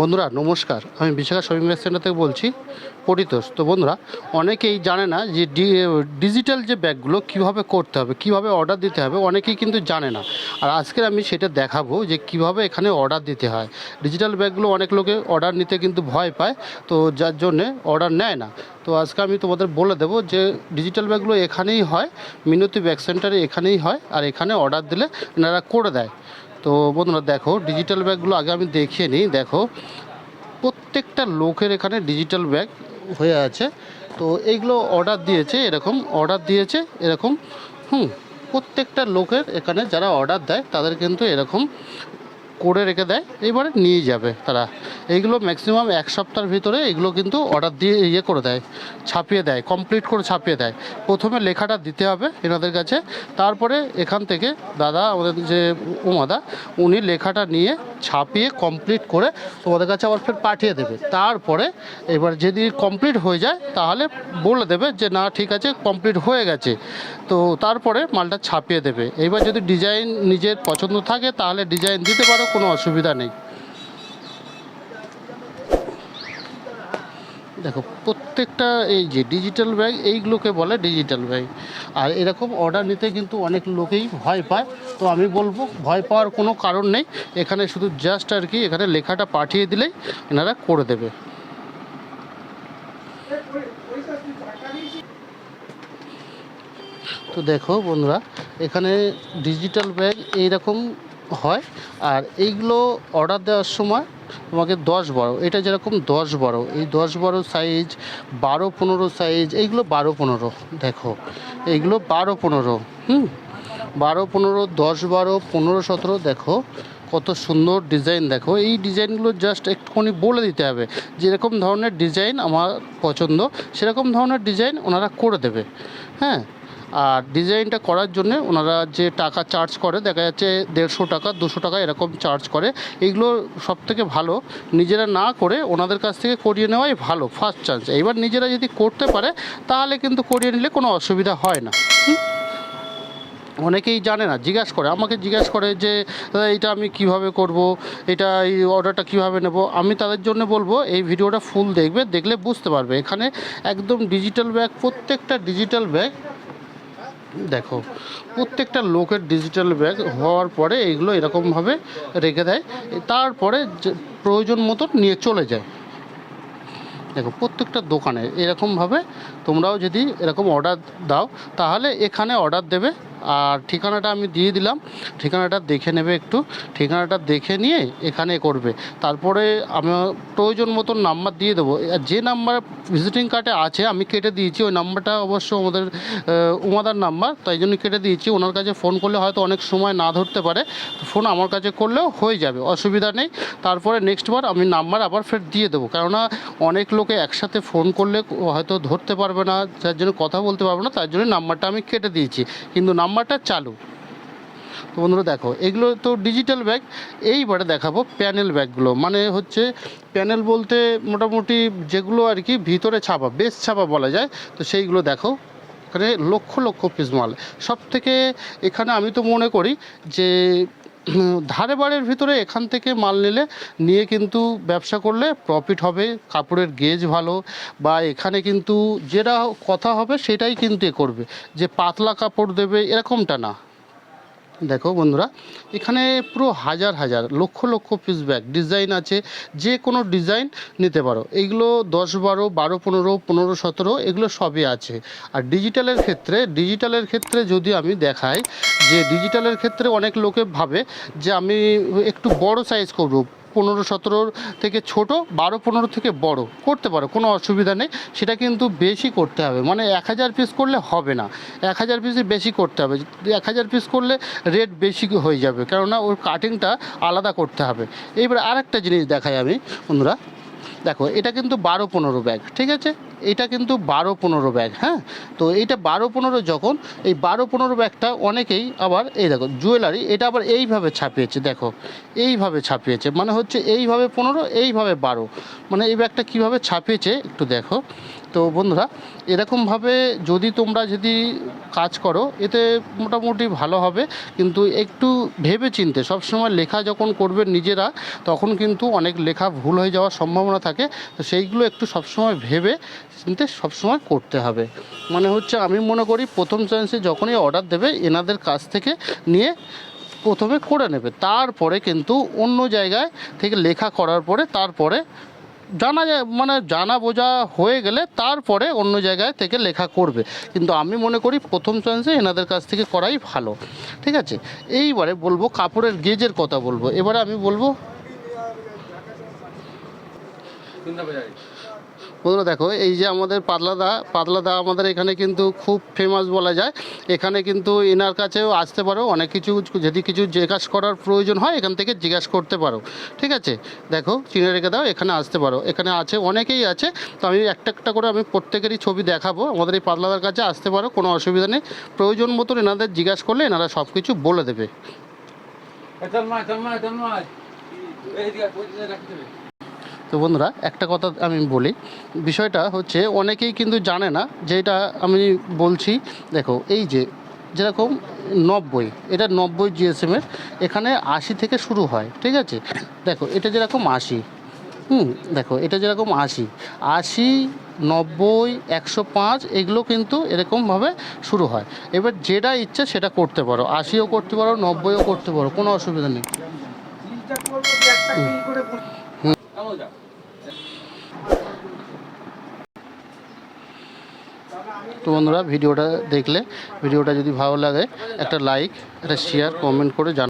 বন্ধুরা, নমস্কার। আমি বিশাখা শপিং সেন্টার থেকে বলছি পরিতোষ তো বন্ধুরা, অনেকেই জানে না যে ডিজিটাল যে ব্যাগগুলো কীভাবে করতে হবে, কীভাবে অর্ডার দিতে হবে, অনেকেই কিন্তু জানে না। আর আজকে আমি সেটা দেখাবো যে কীভাবে এখানে অর্ডার দিতে হয়। ডিজিটাল ব্যাগগুলো অনেক লোকে অর্ডার নিতে কিন্তু ভয় পায়, তো যার জন্যে অর্ডার নেয় না। তো আজকে আমি তোমাদের বলে দেবো যে ডিজিটাল ব্যাগগুলো এখানেই হয়, মিনতি ব্যাগ সেন্টারে এখানেই হয়, আর এখানে অর্ডার দিলে এনারা করে দেয়। তো বন্ধুরা দেখো ডিজিটাল ব্যাগগুলো আগে আমি দেখিয়ে নিই। দেখো, প্রত্যেকটা লোকের এখানে ডিজিটাল ব্যাগ হয়ে আছে। তো এইগুলো অর্ডার দিয়েছে, এরকম অর্ডার দিয়েছে, এরকম, হুম, প্রত্যেকটা লোকের এখানে যারা অর্ডার দেয়, তাদের কিন্তু এরকম করে রেখে দেয়, এইবারে নিয়ে যাবে তারা। এইগুলো ম্যাক্সিমাম এক সপ্তাহের ভিতরে এগুলো কিন্তু অর্ডার দিয়ে ইয়ে করে দেয়, ছাপিয়ে দেয় কমপ্লিট করে ছাপিয়ে দেয়। প্রথমে লেখাটা দিতে হবে এনাদের কাছে, তারপরে এখান থেকে দাদা, আমাদের যে উমাদা, উনি লেখাটা নিয়ে ছাপিয়ে কমপ্লিট করে তোমাদের কাছে আবার ফের পাঠিয়ে দেবে। তারপরে এবার যদি কমপ্লিট হয়ে যায়, তাহলে বলে দেবে যে, না, ঠিক আছে কমপ্লিট হয়ে গেছে। তো তারপরে মালটা ছাপিয়ে দেবে। এবার যদি ডিজাইন নিজের পছন্দ থাকে, তাহলে ডিজাইন দিতে পারো। কোনো অসুবিধা নেই। দেখো, প্রত্যেকটা এই যে ডিজিটাল ব্যাগ এইগুলোকে বলে ডিজিটাল ব্যাগ আর এরকম অর্ডার নিতে কিন্তু অনেক লোকেই ভয় পায়। তো আমি বলব, ভয় পাওয়ার কোনো কারণ নেই। এখানে শুধু জাস্ট আর কি, এখানে লেখাটা পাঠিয়ে দিলেই এনারা করে দেবে। তো দেখো বন্ধুরা, এখানে ডিজিটাল ব্যাগ এইরকম হয়। আর এইগুলো অর্ডার দেওয়ার সময় তোমাকে দশ বারো, এটা যেরকম দশ বারো, এই দশ বারো সাইজ বারো পনেরো সাইজ এইগুলো বারো পনেরো, দেখো। এইগুলো বারো পনেরো, হুম? বারো পনেরো, দশ বারো, পনেরো সতেরো, দেখো, কত সুন্দর ডিজাইন দেখো। এই ডিজাইনগুলো জাস্ট একটুখানি বলে দিতে হবে। যেরকম ধরনের ডিজাইন আমার পছন্দ, সেরকম ধরনের ডিজাইন ওনারা করে দেবে। হ্যাঁ? আর ডিজাইনটা করার জন্য ওনারা যে টাকা চার্জ করে, দেখা যাচ্ছে দেড়শো টাকা, দুশো টাকা এরকম চার্জ করে, এইগুলো সব থেকে ভালো। নিজেরা না করে ওনাদের কাছ থেকে করিয়ে নেওয়াই ভালো ফার্স্ট চান্স এইবার নিজেরা যদি করতে পারে, তাহলে কিন্তু করিয়ে নিলে কোনো অসুবিধা হয় না। অনেকেই জানে না, জিজ্ঞাসা করে, আমাকে জিজ্ঞাসা করে যে এটা আমি কীভাবে করব? এটা, এই অর্ডারটা কীভাবে নেব? আমি তাদের জন্য বলব, এই ভিডিওটা ফুল দেখবে, দেখলে বুঝতে পারবে। এখানে একদম ডিজিটাল ব্যাগ প্রত্যেকটা ডিজিটাল ব্যাগ দেখো, প্রত্যেকটা লোকের ডিজিটাল ব্যাগ হওয়ার পরে এগুলো এরকমভাবে রেখে দেয়, তারপরে প্রয়োজন মতো নিয়ে চলে যায়। দেখো, প্রত্যেকটা দোকানে এরকমভাবে তোমরাও যদি এরকম অর্ডার দাও, তাহলে এখানে অর্ডার দেবে আর ঠিকানাটা আমি দিয়ে দিলাম। ঠিকানাটা দেখে নেবে একটু। ঠিকানাটা দেখে নিয়ে এখানে করবে। তারপরে আমি প্রয়োজন মতন নাম্বার দিয়ে দেবো। যে নাম্বার ভিজিটিং কার্ডে আছে, আমি কেটে দিয়েছি। ওই নাম্বারটা অবশ্য আমাদের উমাদার নাম্বার। তাই জন্য কেটে দিয়েছি। ওনার কাছে ফোন করলে হয়তো অনেক সময় না ধরতে পারে। ফোন আমার কাছে করলেও হয়ে যাবে, অসুবিধা নেই। তারপরে নেক্সট বার আমি নাম্বার আবার ফের দিয়ে দেবো। কেননা অনেক লোকে একসাথে ফোন করলে হয়তো ধরতে পারবে না। যার জন্য কথা বলতে পারবে না। তার জন্য নাম্বারটা আমি কেটে দিয়েছি। কিন্তু নাম্বারটা চালু। তো বন্ধুরা দেখো, এগুলো তো ডিজিটাল ব্যাগ এইবারে দেখাবো প্যানেল ব্যাগগুলো মানে হচ্ছে প্যানেল বলতে মোটামুটি যেগুলো আর কি ভিতরে ছাপা বেশ ছাপা বলা যায়, তো সেইগুলো দেখো। এখানে লক্ষ লক্ষ পিস মাল। সব থেকে এখানে আমি তো মনে করি যে ধারে বাড়ির ভিতরে এখান থেকে মাল নিলে, নিয়ে কিন্তু ব্যবসা করলে প্রফিট হবে, কাপড়ের গেজ ভালো বা এখানে কিন্তু যেটা কথা হবে সেটাই কিন্তু এ করবে। যে পাতলা কাপড় দেবে এরকমটা না। দেখো বন্ধুরা, এখানে পুরো হাজার হাজার, lakh lakh piece bag design আছে, যে কোনো ডিজাইন নিতে পারো। এগুলো দশ বারো বারো পনেরো পনেরো সতেরো, এগুলো সবই আছে। আর ডিজিটালের ক্ষেত্রে ডিজিটালের ক্ষেত্রে যদি আমি দেখাই, যে ডিজিটালের ক্ষেত্রে অনেক লোকে ভাবে যে আমি একটু বড় সাইজ করব পনেরো সতেরোর থেকে ছোট, বারো পনেরো থেকে বড়। করতে পারো, কোনো অসুবিধা নেই। সেটা কিন্তু বেশি করতে হবে। মানে এক হাজার পিস করলে হবে না। এক হাজার পিসই বেশি করতে হবে। এক হাজার পিস করলে রেট বেশি হয়ে যাবে। কেননা ওর কাটিংটা আলাদা করতে হবে। এইবার আরেকটা জিনিস দেখাই আমি, বন্ধুরা। দেখো, এটা কিন্তু বারো পনেরো ব্যাগ, ঠিক আছে? এটা কিন্তু বারো পনেরো ব্যাগ হ্যাঁ? তো এইটা বারো পনেরো যখন, এই বারো পনেরো ব্যাগটা অনেকেই আবার, এই দেখো, জুয়েলারি, এটা আবার এইভাবে ছাপিয়েছে, দেখো, এইভাবে ছাপিয়েছে মানে হচ্ছে এইভাবে পনেরো, এইভাবে বারো মানে এই ব্যাগটা কীভাবে ছাপিয়েছে একটু দেখো। তো বন্ধুরা, এরকমভাবে যদি তোমরা যদি কাজ করো, এতে মোটামুটি ভালো হবে। কিন্তু একটু ভেবে চিনতে সবসময় লেখা যখন করবে নিজেরা, তখন কিন্তু অনেক লেখা ভুল হয়ে যাওয়ার সম্ভাবনা থাকে। তো সেইগুলো একটু সবসময় ভেবে চিনতে সবসময় করতে হবে। মানে হচ্ছে আমি মনে করি, প্রথম চান্সে যখনই অর্ডার দেবে, এনাদের কাছ থেকে নিয়ে প্রথমে করে নেবে। তারপরে কিন্তু অন্য জায়গায় থেকে লেখা করার পরে, তারপরে জানা যায় মানে জানা বোঝা হয়ে গেলে তারপরে অন্য জায়গায় থেকে লেখা করবে। কিন্তু আমি মনে করি প্রথম চান্সে এনাদের কাছ থেকে করাই ভালো। ঠিক আছে? এইবারে বলব কাপড়ের গেজের কথা বলব। এবারে আমি বলব বন্ধুরা দেখো, এই যে আমাদের পাতলাদা পাতলাদা আমাদের এখানে কিন্তু খুব ফেমাস বলা যায়। এখানে কিন্তু এনার কাছেও আসতে পারো, অনেক কিছু যদি কিছু জিজ্ঞাসা করার প্রয়োজন হয়, এখান থেকে জিজ্ঞাসা করতে পারো। ঠিক আছে? দেখো, চিনে রেখে দাও, এখানে আসতে পারো। এখানে আছে, অনেকেই আছে, তো আমি একটা একটা করে আমি প্রত্যেকেরই ছবি দেখাবো। আমাদের এই পাতলাদার কাছে আসতে পারো, কোনো অসুবিধা নেই। প্রয়োজন মতন এনাদের জিজ্ঞাসা করলে এনারা সব কিছু বলে দেবে। মাছ, চল মাছ এইদিকে ওইদিকে রাখতে হবে? তো বন্ধুরা একটা কথা আমি বলি। বিষয়টা হচ্ছে অনেকেই কিন্তু জানে না যে এটা আমি বলছি। দেখো এই যে যেরকম নব্বই এটা নব্বই জিএসএমের এখানে আশি থেকে শুরু হয় ঠিক আছে? দেখো এটা যেরকম আশি হুম দেখো এটা যেরকম আশি আশি নব্বই একশো পাঁচ এগুলো কিন্তু এরকমভাবে শুরু হয়। এবার যেটা ইচ্ছে সেটা করতে পারো আশিও করতে পারো নব্বইও করতে পারো কোনো অসুবিধা নেই। কেমন যা তো বন্ধুরা, ভিডিওটা দেখলে, ভিডিওটা যদি ভালো লাগে, একটা লাইক একটা শেয়ার কমেন্ট করে জান